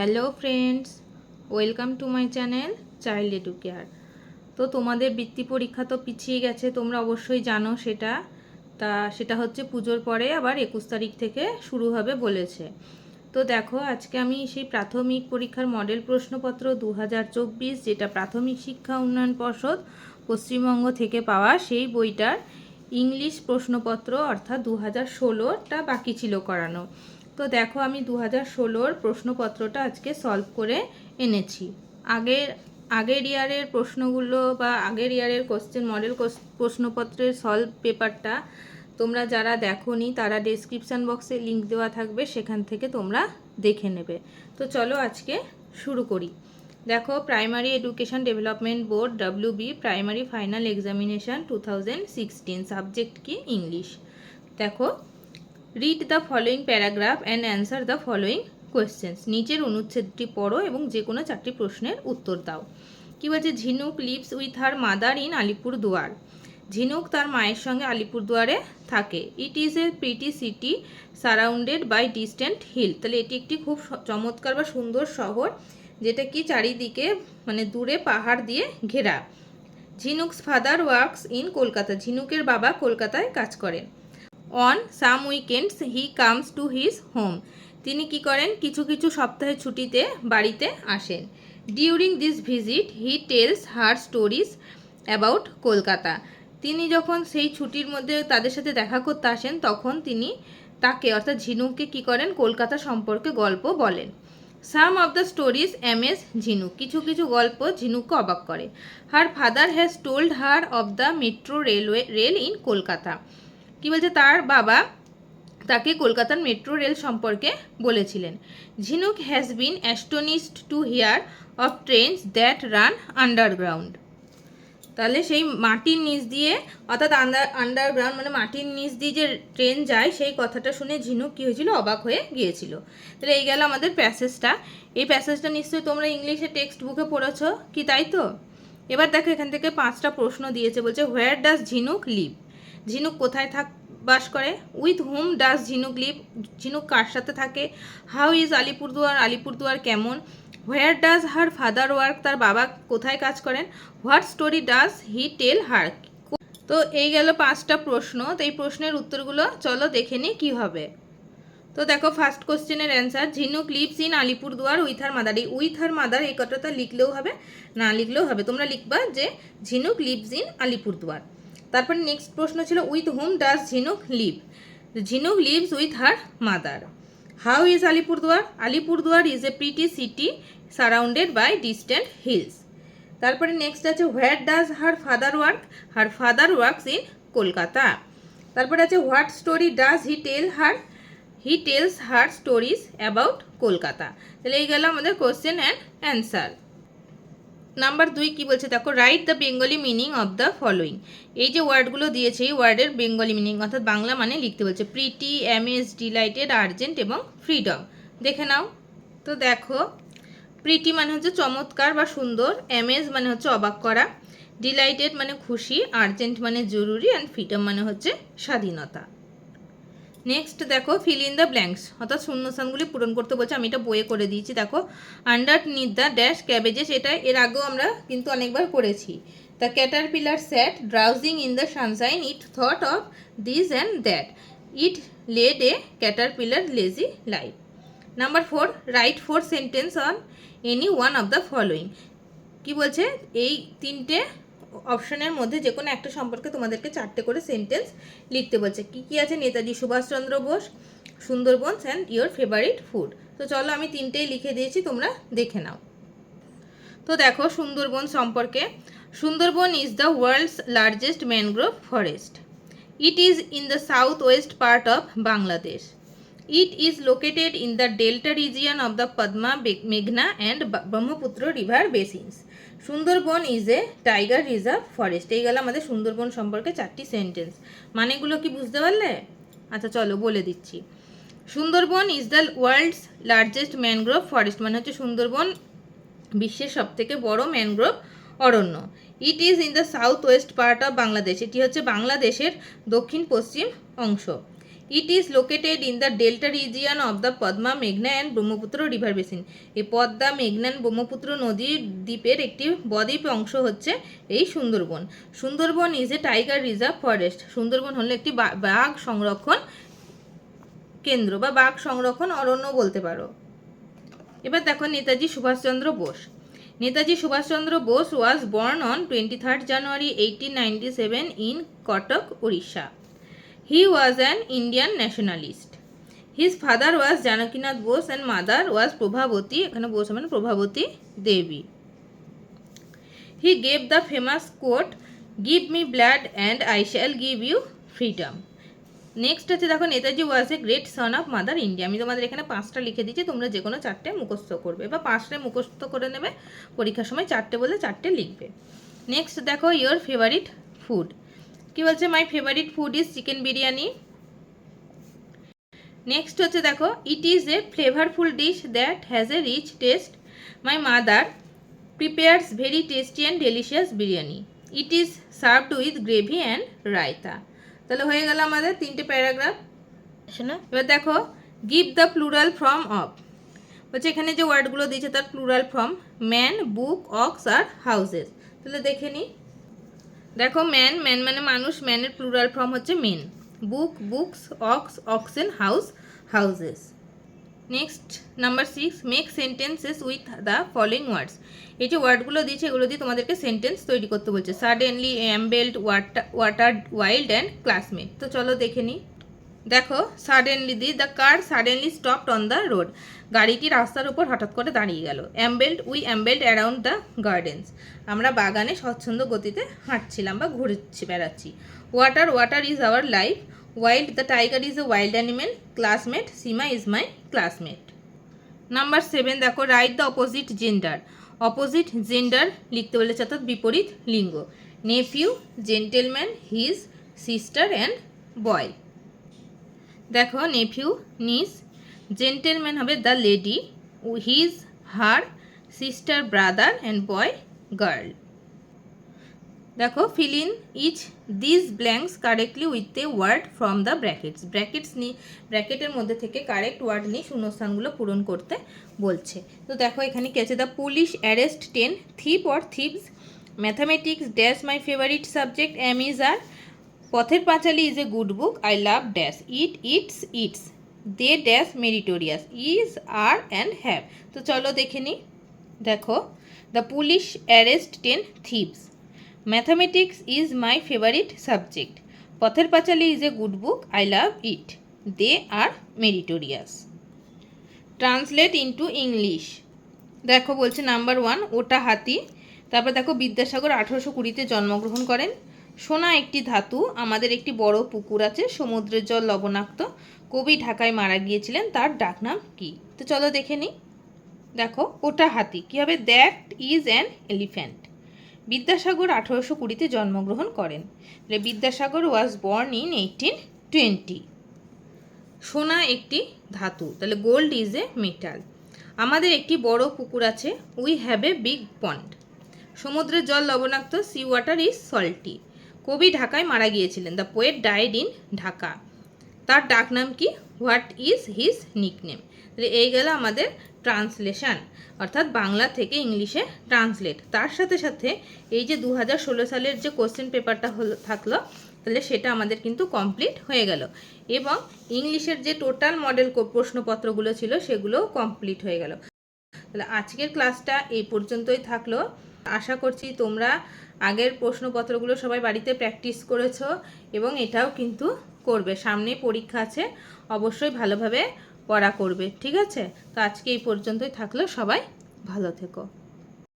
Hello friends, welcome to my channel child educare তো তোমাদের বৃত্তি পরীক্ষা তো পিছিয়ে গেছে, তোমরা অবশ্যই জানো সেটা। তা সেটা হচ্ছে পুজোর পরে আবার একুশ তারিখ থেকে শুরু হবে বলেছে। তো দেখো, আজকে আমি সেই প্রাথমিক পরীক্ষার মডেল প্রশ্নপত্র দু হাজার চব্বিশ, যেটা প্রাথমিক শিক্ষা উন্নয়ন পর্ষদ পশ্চিমবঙ্গ থেকে পাওয়া সেই বইটার ইংলিশ প্রশ্নপত্র, অর্থাৎ দু হাজার বাকি ছিল করানো। তো দেখো আমি দু হাজার ষোলোর প্রশ্নপত্রটা আজকে সলভ করে এনেছি। আগের আগের ইয়ারের প্রশ্নগুলো বা আগের ইয়ারের কোশ্চেন মডেল প্রশ্নপত্রের সলভ পেপারটা তোমরা যারা দেখোনি, তারা ডেসক্রিপশান বক্সে লিংক দেওয়া থাকবে, সেখান থেকে তোমরা দেখে নেবে। তো চলো আজকে শুরু করি। দেখো primary education development board WB primary final examination two thousand sixteen subject কি? ইংলিশ দেখো read the following paragraph and answer the following questions নিচের অনুচ্ছেদটি পড়ো এবং যে কোনো চারটি প্রশ্নের উত্তর দাও। কী বলছে? Jhinuk lives with her mother in Alipurduar Jhinuk তার মায়ের সঙ্গে আলিপুরদুয়ারে থাকে। It is a pretty city surrounded by distant hill তাহলে এটি একটি খুব চমৎকার বা সুন্দর শহর, যেটা কি চারিদিকে মানে দূরে পাহাড় দিয়ে ঘেরা। Jhinuk's father works in Kolkata ঝিনুকের বাবা কলকাতায় কাজ করেন। On some weekends he comes to his home তিনি কি করেন? কিছু কিছু সপ্তাহের ছুটিতে বাড়িতে আসেন। During this visit he tells her stories about Kolkata. তিনি যখন সেই ছুটির মধ্যে তাদের সাথে দেখা করতে আসেন, তখন তিনি তাকে, অর্থাৎ ঝিনুককে কি করেন? কলকাতা সম্পর্কে গল্প বলেন। Some of the stories amaze Jhinuk. কিছু কিছু গল্প ঝিনুককে অবাক করে। Her father has told her of the metro railway rail in Kolkata. কি বলছে? তার বাবা তাকে কলকাতার মেট্রো রেল সম্পর্কে বলেছিলেন। Jhinuk has been astonished to hear of trains that run underground তাহলে সেই মাটির নিচ দিয়ে, অর্থাৎ আন্ডার আন্ডারগ্রাউন্ড মানে মাটির নিচ দিয়ে যে ট্রেন যায়, সেই কথাটা শুনে ঝিনুক কী হয়েছিল? অবাক হয়ে গিয়েছিল। তাহলে এই গেল আমাদের প্যাসেজটা এই প্যাসেজটা নিশ্চয়ই তোমরা ইংলিশে টেক্সট বুকে পড়েছো, কি তাই তো? এবার দেখো এখান থেকে পাঁচটা প্রশ্ন দিয়েছে, বলছে where does Jhinuk live Jhinuk কোথায় থাক, বাস করে? With whom does Jhinuk live Jhinuk কার সাথে থাকে? How is Alipurduar? আলিপুরদুয়ার কেমন? Where does her father work তার বাবা কোথায় কাজ করেন? What story does he tell her তো এই গেল পাঁচটা প্রশ্ন। তো এই প্রশ্নের উত্তরগুলো চলো দেখে নিই কী হবে। তো দেখো ফার্স্ট কোশ্চেনের answer Jhinuk lives in Alipurduar with her mother এই উইথ হার মাদার এই কথাটা লিখলেও হবে, না লিখলেও হবে। তোমরা লিখবা যে ঝিনুক লিভস ইন আলিপুরদুয়ার। তারপর নেক্সট প্রশ্ন ছিল with whom does Jhinuk live Jhinuk lives with her mother how is Alipurduar Alipurduar is a pretty city surrounded by distant hills তারপরে নেক্সট আছে where does her father work her father works in Kolkata তারপরে আছে what story does he tell her he tells her stories about Kolkata তাহলে এই গেল আমাদের question and answer number দুই কি বলছে? দেখো write the Bengali meaning of the following এই যে ওয়ার্ডগুলো দিয়েছে, এই ওয়ার্ডের বেঙ্গলি মিনিং অর্থাৎ বাংলা মানে লিখতে বলছে প্রিটি অ্যামেজ ডিলাইটেড আর্জেন্ট এবং ফ্রিডম দেখে নাও। তো দেখো প্রিটি মানে হচ্ছে চমৎকার বা সুন্দর অ্যামেজ মানে হচ্ছে অবাক করা ডিলাইটেড মানে খুশি আর্জেন্ট মানে জরুরি অ্যান্ড ফ্রিডম মানে হচ্ছে স্বাধীনতা। নেক্সট দেখো ফিল ইন দ্য ব্ল্যাঙ্কস অর্থাৎ শূন্যস্থানগুলি পূরণ করতে বলছে, আমি এটা বইয়ে করে দিয়েছি, দেখো। Underneath the dash cabbages এটা এর আগেও আমরা কিন্তু অনেকবার করেছি। The caterpillar sat drowsing in the sunshine it thought of this and that it led a caterpillar lazy life number four write four sentence on any one of the following কি বলছে? এই তিনটে অপশনের মধ্যে যে কোনো একটা সম্পর্কে তোমাদেরকে চারটে করে সেন্টেন্স লিখতে বলছে। কি কি আছে? Netaji Subhashchandra Bose, Sundarbans and your favourite food তো চলো আমি তিনটেই লিখে দিয়েছি, তোমরা দেখে নাও। তো দেখো সুন্দরবন সম্পর্কে। Sundarban is the world's largest mangrove forest it is in the south west part of Bangladesh it is located in the delta region of the Padma মেঘনা and Brahmaputra river basins Sundarban is a tiger reserve forest এই গেল আমাদের সুন্দরবন সম্পর্কে চারটি sentence মানেগুলো কি বুঝতে পারলে? আচ্ছা চলো বলে দিচ্ছি। Sundarban is the world's largest mangrove forest মানে হচ্ছে সুন্দরবন বিশ্বের সবথেকে বড় mangrove Aranya. It is in the south west part of Bangladesh. এটি হচ্ছে বাংলাদেশের দক্ষিণ পশ্চিম অংশ। It is located in the delta region of the Padma মেঘনা অ্যান্ড ব্রহ্মপুত্র রিভার বেসিন এই পদ্মা মেঘনা ব্রহ্মপুত্র নদীর দ্বীপের একটি বদ্বীপ অংশ হচ্ছে এই Sundarban. Sundarban is a tiger reserve forest Sundarban হলো একটি বাঘ সংরক্ষণ কেন্দ্র বা বাঘ সংরক্ষণ অরণ্য বলতে পারো। এবার দেখো Netaji Subhashchandra Bose. Netaji Subhashchandra Bose was born on twenty third January eighteen ninety seven in Cuttack Orissa he was an Indian nationalist his father was Janakinath Bose and mother was Prabhavati এখানে বোস মানে Prabhavati Devi he gave the famous quote give me blood and I shall give you freedom next হচ্ছে দেখো, Netaji was a great son of mother India আমি তোমাদের এখানে পাঁচটা লিখে দিচ্ছি, তোমরা যে কোনো চারটে মুখস্থ করবে। বা পাঁচটায় মুখস্থ করে নেবে, পরীক্ষার সময় চারটে বলে চারটে লিখবে। নেক্সট দেখো ইয়োর ফেভারিট ফুড কি বলছে? My favourite food is chicken biryani next হচ্ছে দেখো it is a flavourful dish that has a rich taste my mother prepares very tasty and delicious biryani it is served with gravy and raita তাহলে হয়ে গেল আমাদের তিনটে paragraph শোনা। এবার দেখো give the plural from of বলছে এখানে যে ওয়ার্ডগুলো দিয়েছে তার plural from man book ox R houses তাহলে দেখে নিই দেখো ম্যান ম্যান মানে মানুষ, ম্যানের প্লুরাল ফর্ম হচ্ছে men. Book, books, ox oxen house houses next, number six, make sentences with the following words. এই যে ওয়ার্ডগুলো দিয়েছে, এগুলো দিয়ে তোমাদেরকে সেন্টেন্স তৈরি করতে বলছে। Suddenly, ambled water water, wild and classmate. তো চলো দেখে নিই। দেখো suddenly the the car suddenly stopped on the road গাড়িটি রাস্তার উপর হঠাৎ করে দাঁড়িয়ে গেল। Ambled we ambled around the gardens আমরা বাগানে স্বচ্ছন্দ গতিতে হাঁটছিলাম বা ঘুরছি, বেড়াচ্ছি। Water water is our life wild the tiger is a wild animal classmate Seema is my classmate number seven দেখো write the opposite gender opposite gender লিখতে বলেছে অর্থাৎ বিপরীত লিঙ্গ। Nephew gentleman his sister and boy দেখো nephew niece gentleman হবে the lady his her sister brother and boy girl দেখো fill in each this blanks correctly with a word from the brackets brackets নিয়ে ব্র্যাকেটের মধ্যে থেকে correct word নিয়ে শূন্যস্থানগুলো পূরণ করতে বলছে। তো দেখো, এখানে কি আছে? The police arrest ten thief or thieves mathematics dash my favourite subject is are Pather Panchali is a good book I love dash it it's it's they dash meritorious is are and have তো চলো দেখে নিই দেখো। The police arrest ten thieves mathematics is my favourite subject Pather Panchali is a good book I love it they are meritorious translate into English দেখো বলছে number one ওটা হাতি। তারপর দেখো বিদ্যাসাগর আঠারোশো কুড়িতে জন্মগ্রহণ করেন। সোনা একটি ধাতু, আমাদের একটি বড় পুকুর আছে, সমুদ্রের জল লবণাক্ত। কবি ঢাকায় মারা গিয়েছিলেন, তার ডাকনাম কি? তো চলো দেখে নিই দেখো, ওটা হাতি। কী হবে that is an elephant Vidyasagar আঠারোশো কুড়িতে জন্মগ্রহণ করেন। Vidyasagar was born in eighteen twenty সোনা একটি ধাতু, তাহলে গোল্ড ইজ এ মেটাল আমাদের একটি বড় পুকুর আছে we have a big pond সমুদ্রের জল লবণাক্ত সি ওয়াটার ইজ সল্টি কবি ঢাকায় মারা গিয়েছিলেন। The poet died in Dhaka তার ডাকনাম কি? হোয়াট ইজ হিজ নিকনেম তাহলে এই গেল আমাদের ট্রান্সলেশন অর্থাৎ বাংলা থেকে ইংলিশে ট্রান্সলেট তার সাথে সাথে এই যে দু হাজার ষোলো সালের যে কোশ্চেন পেপারটা হলো, থাকল, তাহলে সেটা আমাদের কিন্তু কমপ্লিট হয়ে গেল। এবং ইংলিশের যে টোটাল মডেল প্রশ্নপত্রগুলো ছিল, সেগুলোও কমপ্লিট হয়ে গেল। তাহলে আজকের ক্লাসটা এই পর্যন্তই থাকল। আশা করছি তোমরা আগের প্রশ্নপত্রগুলো সবাই বাড়িতে প্র্যাকটিস করেছ এবং এটাও কিন্তু করবে। সামনে পরীক্ষা আছে, অবশ্যই ভালোভাবে পড়া করবে, ঠিক আছে? তো আজকে এই পর্যন্তই থাকল, সবাই ভালো থেকো।